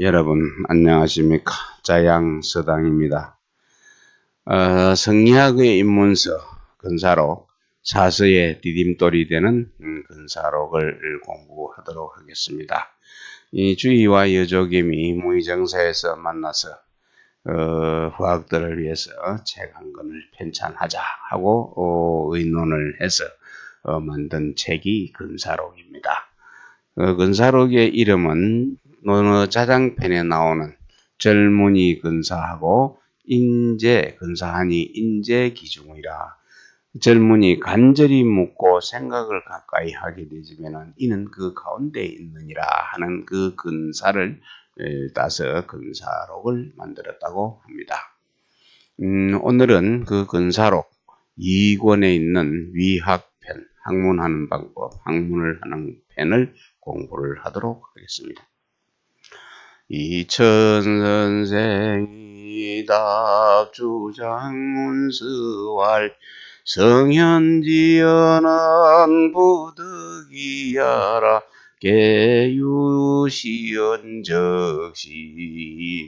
여러분 안녕하십니까 자양서당입니다. 어, 성리학의 입문서 근사록 사서의 디딤돌이 되는 음, 근사록을 공부하도록 하겠습니다. 이 주의와 여조김이 무의정사에서 만나서 어, 화학들을 위해서 책 한 권을 편찬하자 하고 어, 의논을 해서 어, 만든 책이 근사록입니다. 어, 근사록의 이름은 어느 자장편에 나오는 젊은이 근사하고 인재 근사하니 인재 기중이라 젊은이 간절히 묻고 생각을 가까이 하게 되지면은 이는 그 가운데 있느니라 하는 그 근사를 따서 근사록을 만들었다고 합니다. 음, 오늘은 그 근사록 2권에 있는 위학편, 학문하는 방법, 학문을 하는 편을 공부를 하도록 하겠습니다. 이천 선생이 답주장문스왈 성현지연한 부득이하라. 개유시연적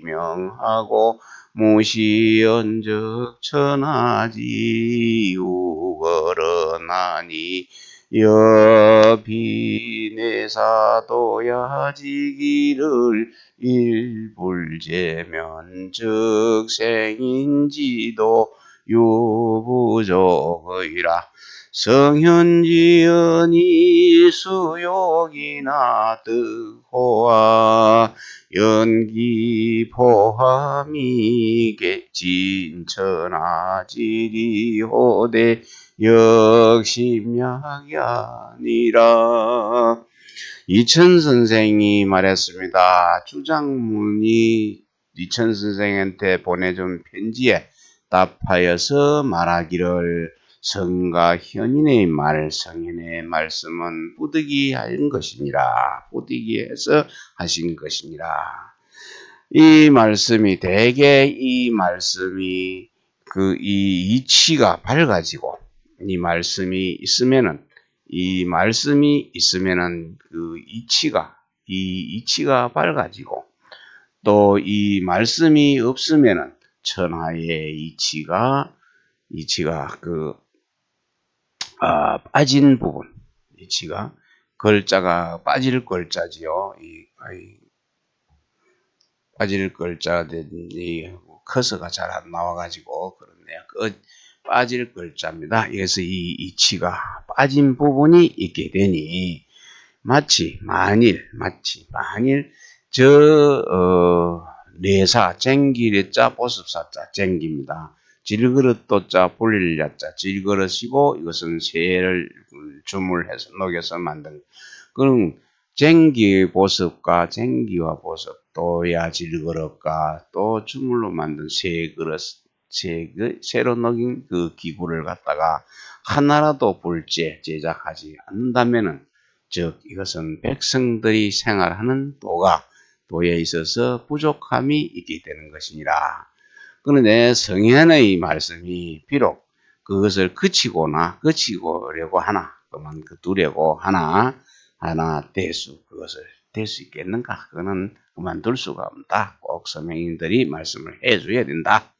시명하고 무시연적 천하지우거러나니 여비내사도야 지기를 일불제면 즉생인지도 유부족의라 성현지연이 수욕이나 뜨호와 연기포함이 객진천하지리호대 역심약이 아니라 이천 선생이 말했습니다. 주장문이 이천 선생한테 보내준 편지에 답하여서 말하기를 성가 현인의 말, 성인의 말씀은 부득이한 것이니라. 부득이해서 하신 것이니라. 이 말씀이 대개 이 말씀이 그 이 이치가 밝아지고 이 말씀이 있으면은 이 말씀이 있으면은 그 이치가 이 이치가 밝아지고 또 이 말씀이 없으면은 천하의 이치가 이치가 그 아, 빠진 부분 이치가 글자가 빠질 글자지요. 이, 이 빠질 글자들이 커서가 잘 안 나와가지고 그렇네요. 그 빠질 글자입니다. 그래서 이 이치가 빠진 부분이 있게 되니 마치 만일 마치 만일 저 어, 내사 쟁기레자 보습사자 쟁기입니다. 질그릇 도자 불릴 야자 질그릇이고 이것은 새를 주물해서 녹여서 만든 그런 쟁기 보습과 쟁기와 보습 또야 질그릇과 또 주물로 만든 새 그릇 새, 그, 새로 녹인 그 기구를 갖다가 하나라도 불제 제작하지 않는다면은 즉 이것은 백성들이 생활하는 도가 도에 있어서 부족함이 있게 되는 것이니라. 그런데 성현의 말씀이 비록 그것을 그치고나 그치고려고 하나 그만 그두려고 하나 하나 대수 그것을 될 수 있겠는가? 그거는 그만둘 수가 없다. 꼭 서명인들이 말씀을 해줘야 된다.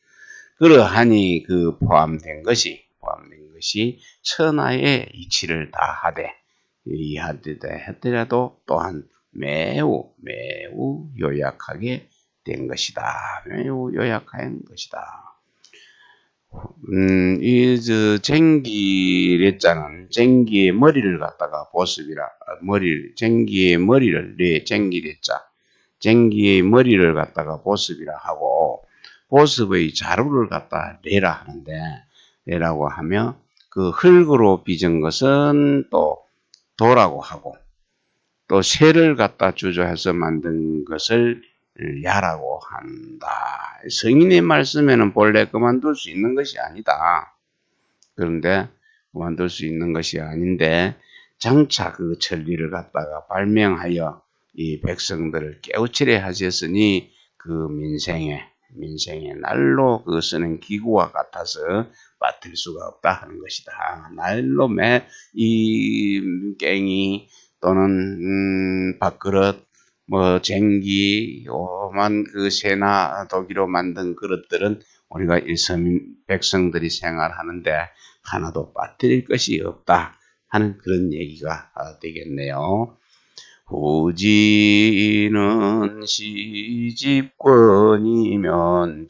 그러하니 그 포함된 것이 포함된 것이 천하의 이치를 다하되 이하되되 했더라도 또한 매우 매우 요약하게 된 것이다. 요약한 것이다. 음, 이저 쟁기레자는 쟁기의 머리를 갖다가 보습이라 머리 쟁기의 머리를 뇌 쟁기레자 쟁기의 머리를 갖다가 보습이라 하고 보습의 자루를 갖다 내라 하는데 내라고 하며 그 흙으로 빚은 것은 또 도라고 하고 또 새를 갖다 주저해서 만든 것을 야라고 한다. 성인의 말씀에는 본래 그만둘 수 있는 것이 아니다. 그런데 그만둘 수 있는 것이 아닌데 장차 그 천리를 갖다가 발명하여 이 백성들을 깨우치려 하셨으니 그 민생에 민생의 날로 그 쓰는 기구와 같아서 맡을 수가 없다 하는 것이다. 날로 매 이 깽이 또는 음, 밥그릇 뭐 쟁기 요만 그 새나 독이로 만든 그릇들은 우리가 일선 백성들이 생활하는데 하나도 빠뜨릴 것이 없다 하는 그런 얘기가 아, 되겠네요. 후지는 시집권이면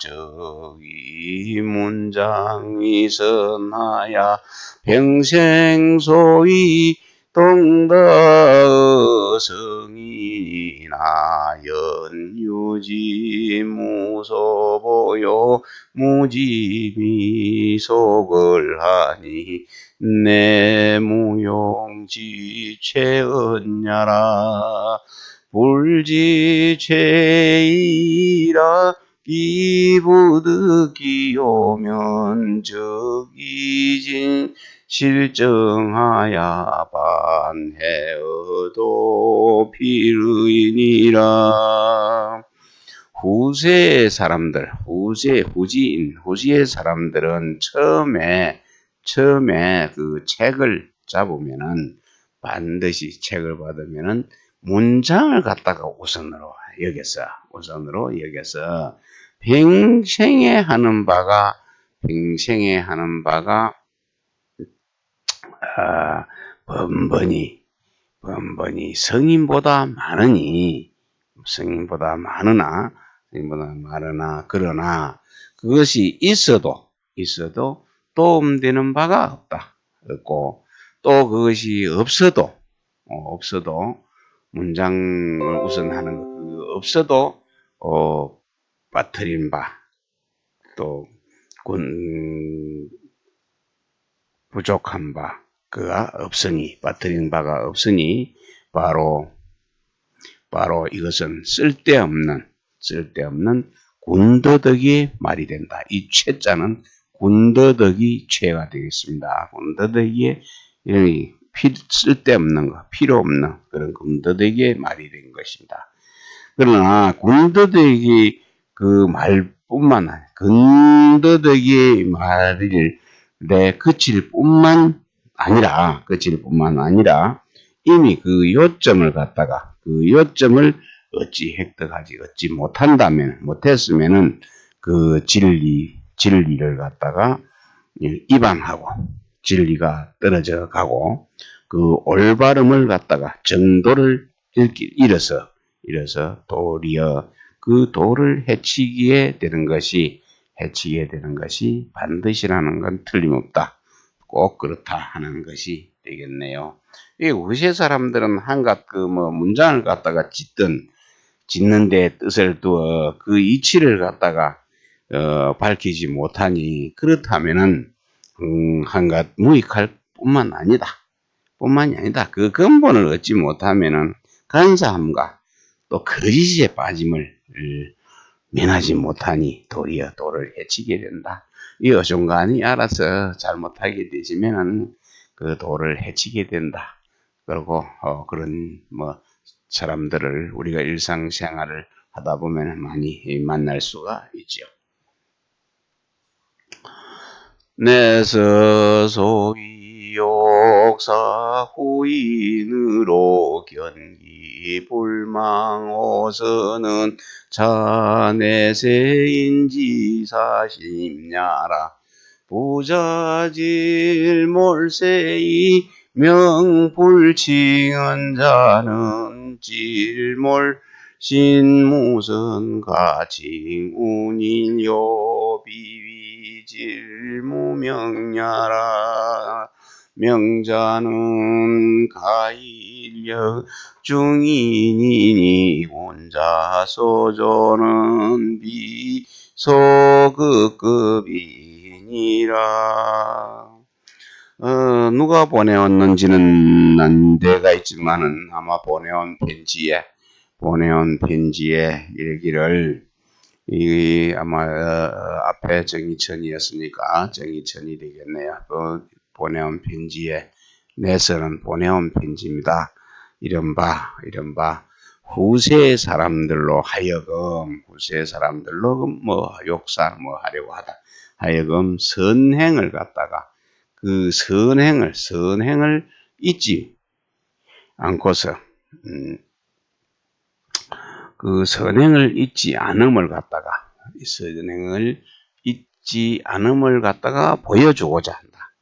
저기 문장이 선하야 평생 소위 동덕 성이나 연유지 무소보요 무지미 속을 하니 내 무용지 최언냐라 불지체이라 기부득이 오면 적이진 실정하야 반해어도 필의니라. 후세 사람들 후세 후지인 후지의 사람들은 처음에 처음에 그 책을 잡으면은 반드시 책을 받으면은 문장을 갖다가 우선으로 여겨서 우선으로 여겨서 평생에 하는 바가 평생에 하는 바가 아, 번번이 번번이 성인보다 많으니 성인보다 많으나 성인보다 많으나 그러나 그것이 있어도 있어도 도움되는 바가 없다. 없고 또 그것이 없어도 어, 없어도 문장을 우선 하는 것그 없어도 어, 빠뜨린 바또 부족한 바 그가 없으니 빠뜨린 바가 없으니 바로 바로 이것은 쓸데없는 쓸데없는 군더더기의 말이 된다. 이 최자는 군더더기 죄가 되겠습니다. 군더더기의 이름이 피, 쓸데없는 거, 필요 없는 그런 군더더기의 말이 된 것입니다. 그러나 군더더기 그 말뿐만 아니라 군더더기의 말을 내 그칠 뿐만 아니라 그칠 뿐만 아니라 이미 그 요점을 갖다가 그 요점을 어찌 획득하지 어찌 못한다면 못했으면은 그 진리 진리를 갖다가 입안하고 진리가 떨어져 가고 그 올바름을 갖다가 정도를 잃어서 잃어서 도리어 그 도를 해치기에 되는 것이 해치게 되는 것이 반드시라는 건 틀림없다. 꼭 그렇다 하는 것이 되겠네요. 이 우세 사람들은 한갓 그 뭐 문장을 갖다가 짓든 짓는 데 뜻을 두어 그 이치를 갖다가 어, 밝히지 못하니 그렇다면은 음, 한갓 무익할 뿐만 아니다. 뿐만이 아니다. 그 근본을 얻지 못하면은 간사함과 또 거짓에 빠짐을 면하지 못하니 도리어 도를 해치게 된다. 이 어중간히 알아서 잘못하게 되시면은 그 도를 해치게 된다. 그리고 어, 그런 뭐 사람들을 우리가 일상생활을 하다 보면 많이 만날 수가 있죠. 내서 소 위 욕사 후인으로 견기 불망호서는 자네세인지 사심냐라. 부자질 몰세이 명불칭은 자는 질몰. 신무선 가칭운일요 비위질 무명야라 명자는 가일력 중인이니 혼자 소조는 비소극급이니라 어, 누가 보내왔는지는 난 데가 있지만은 아마 보내온 편지에 보내온 편지에 이르기를 이 아마 어, 앞에 정의천이었으니까 정의천이 되겠네요. 그 보내온 편지에 내서는 보내온 편지입니다. 이른바 이른바 후세 사람들로 하여금 후세 사람들로 뭐 욕사 뭐 하려고 하다 하여금 선행을 갖다가 그 선행을 선행을 잊지 않고서 음, 그 선행을 잊지 않음을 갖다가 이 선행을 잊지 않음을 갖다가 보여주고자.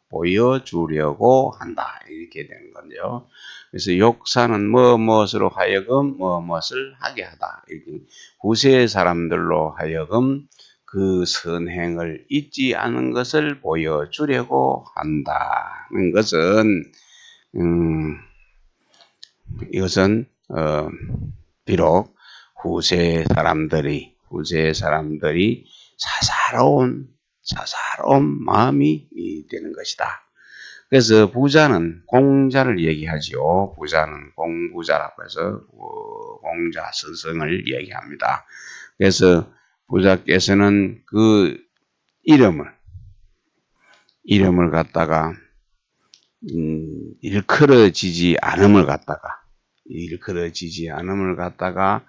보여주려고 한다. 이렇게 되는 건데요. 그래서 욕사는 뭐 무엇으로 하여금 뭐 무엇을 하게 하다. 이렇게 후세 사람들로 하여금 그 선행을 잊지 않은 것을 보여주려고 한다는 것은 음, 이것은 어, 비록 후세 사람들이 후세 사람들이 사사로운 사사로운 마음이 되는 것이다. 그래서 부자는 공자를 얘기하지요. 부자는 공부자라고 해서 어, 공자 스승을 얘기합니다. 그래서 부자께서는 그 이름을 이름을 갖다가 음, 일컬어지지 않음을 갖다가 일컬어지지 않음을 갖다가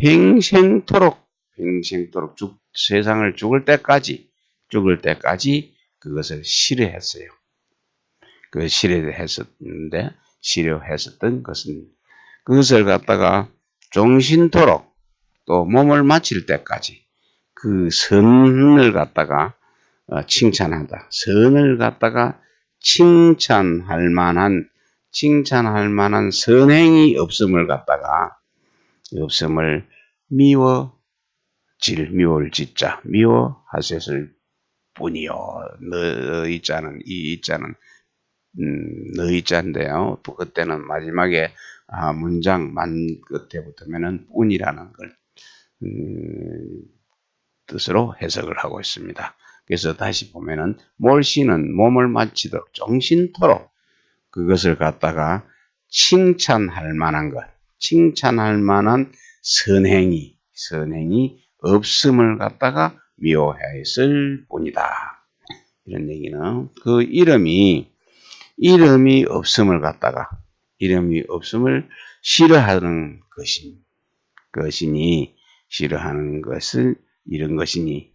평생토록 평생토록 죽, 세상을 죽을 때까지 죽을 때까지 그것을 싫어했어요. 그 싫어했었는데 싫어했었던 것은 그것을 갖다가 종신토록 또 몸을 마칠 때까지 그 선을 갖다가 어, 칭찬한다. 선을 갖다가 칭찬할 만한 칭찬할 만한 선행이 없음을 갖다가 없음을 미워 질 미워를 짓자 미워하셨을 뿐이요. 너희 자는 이 자는 음, 너희 자인데요. 그때는 마지막에 아, 문장 만 끝에 붙으면은 뿐이라는 걸 음, 뜻으로 해석을 하고 있습니다. 그래서 다시 보면은 몰씨는 몸을 마치도록 정신토록 그것을 갖다가 칭찬할 만한 것, 칭찬할 만한 선행이, 선행이 없음을 갖다가 미워했을 뿐이다. 이런 얘기는 그 이름이, 이름이 없음을 갖다가, 이름이 없음을 싫어하는 것인, 것이니, 싫어하는 것을 이런 것이니,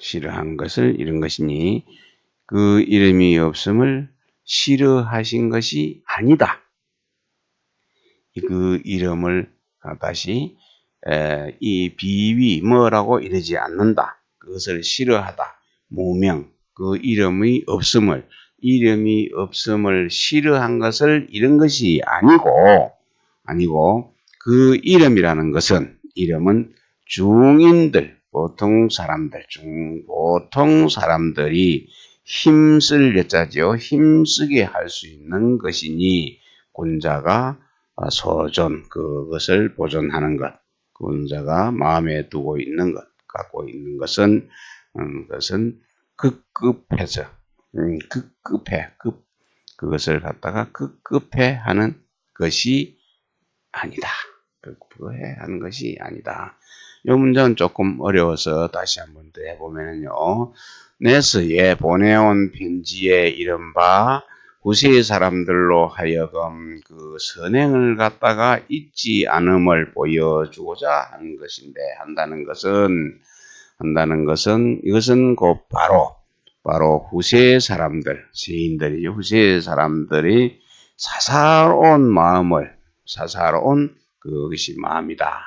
싫어한 것을 이런 것이니, 그 이름이 없음을 싫어하신 것이 아니다. 그 이름을 다시 이 비위 뭐라고 이러지 않는다. 그것을 싫어하다. 무명 그 이름이 없음을 이름이 없음을 싫어한 것을 이런 것이 아니고 아니고 그 이름이라는 것은 이름은 중인들 보통 사람들 중 보통 사람들이 힘쓸 여자죠. 힘쓰게 할 수 있는 것이니 군자가 소존 그것을 보존하는 것, 군자가 마음에 두고 있는 것, 갖고 있는 것은 음, 그것은 급급해서 음, 급급해 급 그것을 갖다가 급급해 하는 것이 아니다. 급급해 하는 것이 아니다. 이 문장은 조금 어려워서 다시 한번 더 해보면요. 네스에 보내온 편지에 이른바 구세의 사람들로 하여금 그 선행을 갖다가 잊지 않음을 보여주고자 하는 것인데 한다는 것은 한다는 것은 이것은 곧 바로 바로 후세 사람들 세인들이 후세 사람들이 사사로운 마음을 사사로운 그것이 마음이다.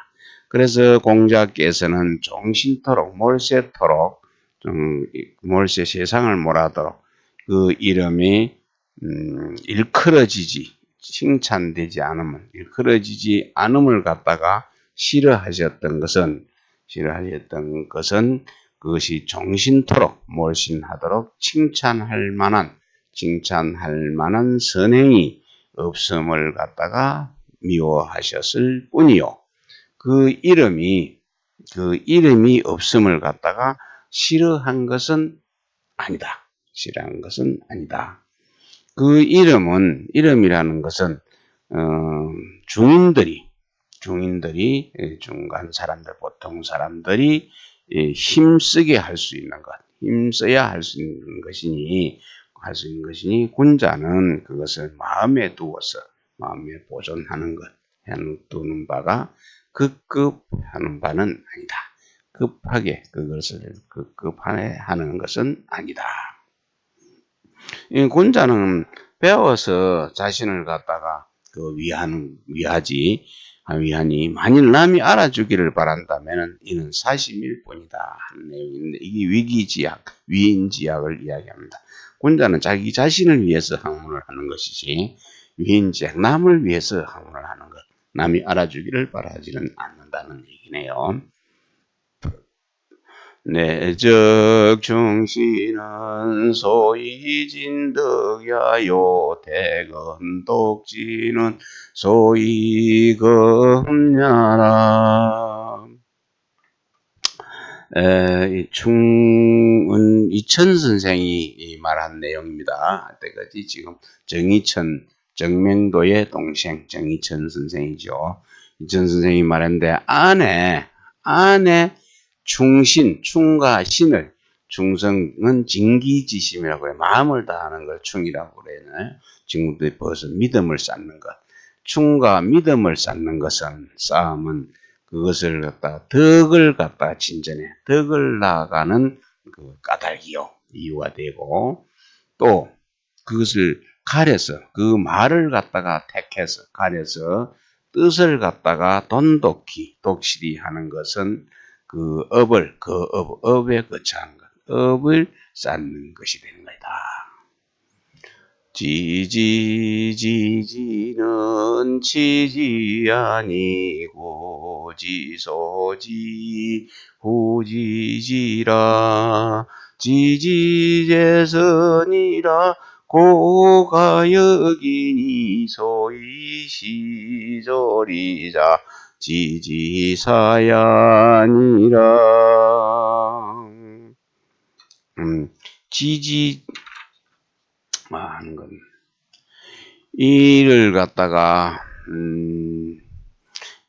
그래서 공자께서는 정신토록 몰세토록 좀 몰세 세상을 몰아도록 그 이름이 음, 일컬어지지 칭찬되지 않으면 일컬어지지 않음을 갖다가 싫어하셨던 것은 싫어하셨던 것은 그것이 정신토록 몰신하도록 칭찬할 만한 칭찬할 만한 선행이 없음을 갖다가 미워하셨을 뿐이요. 그 이름이 그 이름이 없음을 갖다가 싫어한 것은 아니다. 싫어한 것은 아니다. 그 이름은 이름이라는 것은 어, 중인들이 중인들이 예, 중간 사람들 보통 사람들이 예, 힘쓰게 할 수 있는 것, 힘써야 할 수 있는 것이니 할 수 있는 것이니 군자는 그것을 마음에 두어서 마음에 보존하는 것, 해두는 바가 급급하는 바는 아니다. 급하게 그것을 급급하게 하는 것은 아니다. 이 군자는 배워서 자신을 갖다가 그 위하는 위하지 위하니 만일 남이 알아주기를 바란다면 이는 사심일 뿐이다 하는 내용인데 이게 위기지약, 위인지약을 이야기합니다. 군자는 자기 자신을 위해서 학문을 하는 것이지 위인지약, 남을 위해서 학문을 하는 것, 남이 알아주기를 바라지는 않는다는 얘기네요. 내적 중시는 소위 진덕야요 대건 독지는 소위 검냐라 에, 충은 이천 선생이 말한 내용입니다. 때까지 지금 정이천 정명도의 동생 정이천 선생이죠. 이천 선생이 말했는데 안에 안에 충신, 충과 신을 충성은 진기지심이라고 해요. 마음을 다하는 걸 충이라고 그래요. 지금도 벌써 믿음을 쌓는 것. 충과 믿음을 쌓는 것은 싸움은 그것을 갖다 덕을 갖다 진전해 덕을 나가는 그 까닭이요 이유가 되고 또 그것을 가려서 그 말을 갖다가 택해서 가려서 뜻을 갖다가 돈독히 독실히 하는 것은 그 업을 그 업, 업에 거처한 것, 업을 쌓는 것이 되는 거다. 지지지지는 치지 아니고 지소지 후지지라 지지재선이라 고가 여기니 소위 시절이자 지지사야니라. 음, 지지, 아, 하는 건, 이를 갖다가, 음,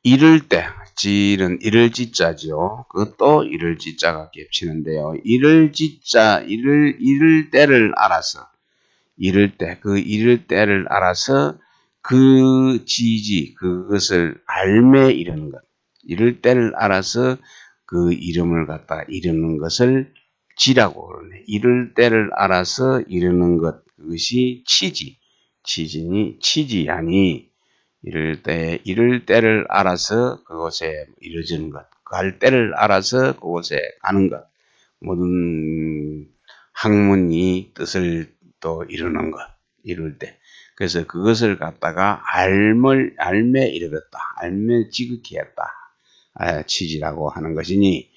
이를 때, 지는 이를 지자죠. 그것도 이를 지자가 겹치는데요. 이를 지자, 이를, 이를 때를 알아서, 이를 때, 그 이를 때를 알아서 그 지지, 그것을 알매 이르는 것. 이를 때를 알아서 그 이름을 갖다 이르는 것을 지라고 그러네. 이를 때를 알아서 이르는 것. 그것이 치지. 치지니, 치지하니, 이를 때, 이를 때를 알아서 그곳에 이르지는 것. 갈 때를 알아서 그곳에 가는 것. 모든 학문이 뜻을 또 이루는 것. 이룰 때. 그래서 그것을 갖다가 알물, 알매 이르렀다. 알매 지극히 했다. 아, 치지라고 하는 것이니,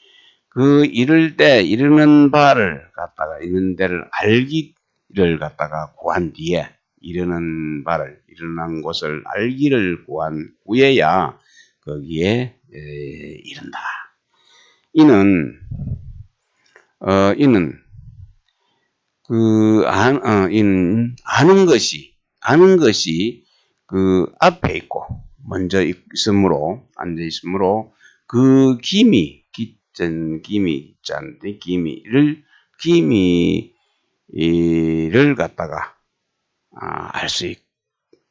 그 이를 때, 이르는 바를 갖다가, 있는 데를 알기를 갖다가 구한 뒤에, 이르는 바를, 이르는 곳을 알기를 구한 후에야 거기에 에, 이른다. 이는, 어, 이는, 그, 아, 어, 이는 아는 것이, 아는 것이 그 앞에 있고 먼저 있으므로 앉아 있으므로 그 기미 기전 기미 있잖데 기미를 기미를 갖다가 아, 알 수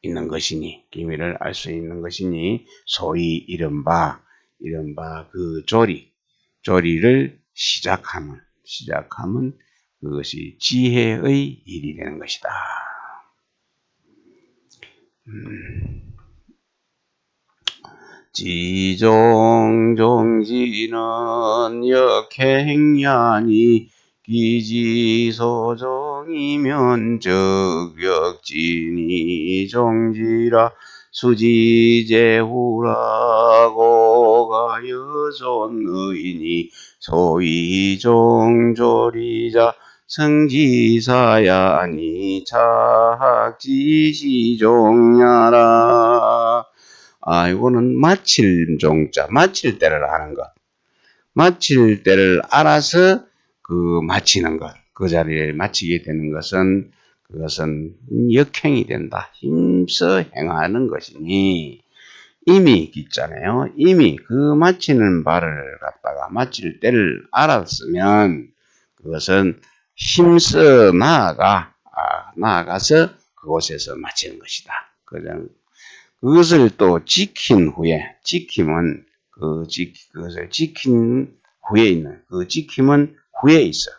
있는 것이니 기미를 알 수 있는 것이니 소위 이른바 이른바 그 조리 조리를 시작하면 시작하면 그것이 지혜의 일이 되는 것이다. 지종종지는 역행야니 기지소종이면 적역진이 종지라 수지제후라고 가여존의니 소위종조리자 성지사야니 착지시종야라. 아, 이거는 마칠 종자, 마칠 때를 하는 것. 마칠 때를 알아서 그 마치는 것. 그 자리에 마치게 되는 것은 그것은 역행이 된다. 힘써 행하는 것이니 이미 있잖아요. 이미 그 마치는 바를 갖다가 마칠 때를 알았으면 그것은 힘써 나아가 아, 나아가서 그곳에서 마치는 것이다. 그냥 그것을 또 지킨 후에 지킴은 그 지, 그것을 지킨 후에 있는 그 지킴은 후에 있어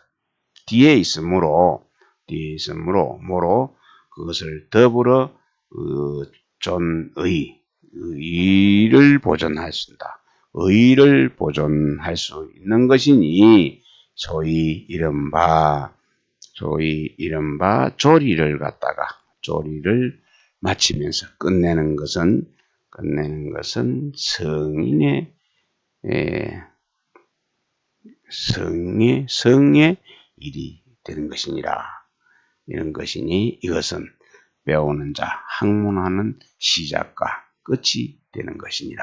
뒤에 있으므로 뒤에 있으므로 뭐로 그것을 더불어 그 존의 의를 보존할 수 있다. 의를 보존할 수 있는 것이니 소위 이른바 소위 이른바 조리를 갖다가 조리를 마치면서 끝내는 것은 끝내는 것은 성인의 에, 성의 성의 일이 되는 것이니라. 이런 것이니 이것은 배우는 자 학문하는 시작과 끝이 되는 것이니라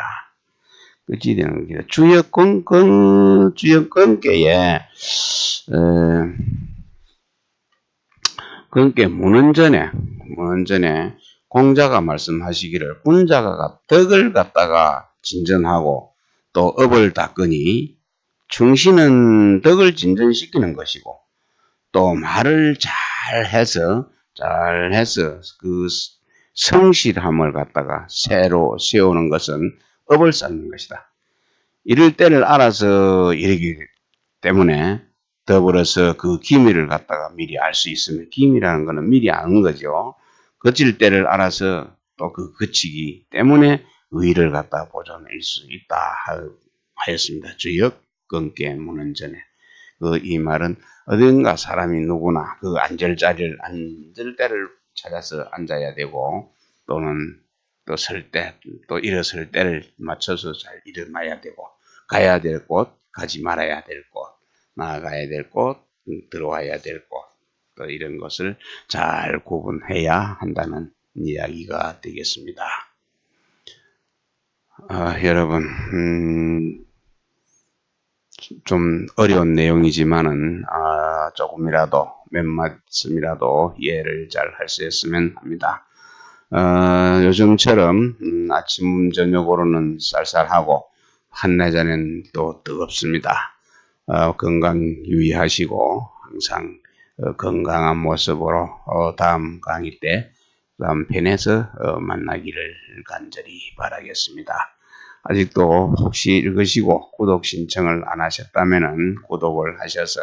끝이 되는 것이라 주역권 권 주역권계에 어, 그러니까 무는 전에 무는 전에 공자가 말씀하시기를 군자가 덕을 갖다가 진전하고 또 업을 닦으니 충신은 덕을 진전시키는 것이고 또 말을 잘 해서 잘 해서 그 성실함을 갖다가 새로 세우는 것은 업을 쌓는 것이다. 이럴 때를 알아서 이르기 때문에 더불어서 그 기미를 갖다가 미리 알 수 있으면 기미라는 것은 미리 아는 거죠. 거칠 때를 알아서 또 그 거치기 때문에 의를 갖다 보존할 수 있다 하- 하였습니다. 주역 끊게 무는 전에 그 이 말은 어딘가 사람이 누구나 그 앉을 자리를 앉을 때를 찾아서 앉아야 되고 또는 또 설 때 또 일어설 때를 맞춰서 잘 일어나야 되고 가야 될 곳 가지 말아야 될 곳 나아가야 될 곳, 음, 들어와야 될 곳, 또 이런 것을 잘 구분해야 한다는 이야기가 되겠습니다. 아, 여러분, 음, 좀 어려운 내용이지만은 아, 조금이라도 몇 말씀이라도 이해를 잘 할 수 있으면 합니다. 어, 요즘처럼 음, 아침 저녁으로는 쌀쌀하고 한낮에는 또 뜨겁습니다. 어, 건강 유의하시고 항상 어, 건강한 모습으로 어, 다음 강의 때 다음 편에서 어, 만나기를 간절히 바라겠습니다. 아직도 혹시 읽으시고 구독 신청을 안 하셨다면은 구독을 하셔서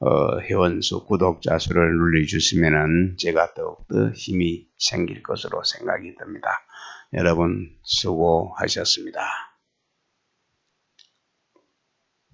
어, 회원수 구독자 수를 눌러주시면은 제가 더욱더 힘이 생길 것으로 생각이 듭니다. 여러분 수고하셨습니다.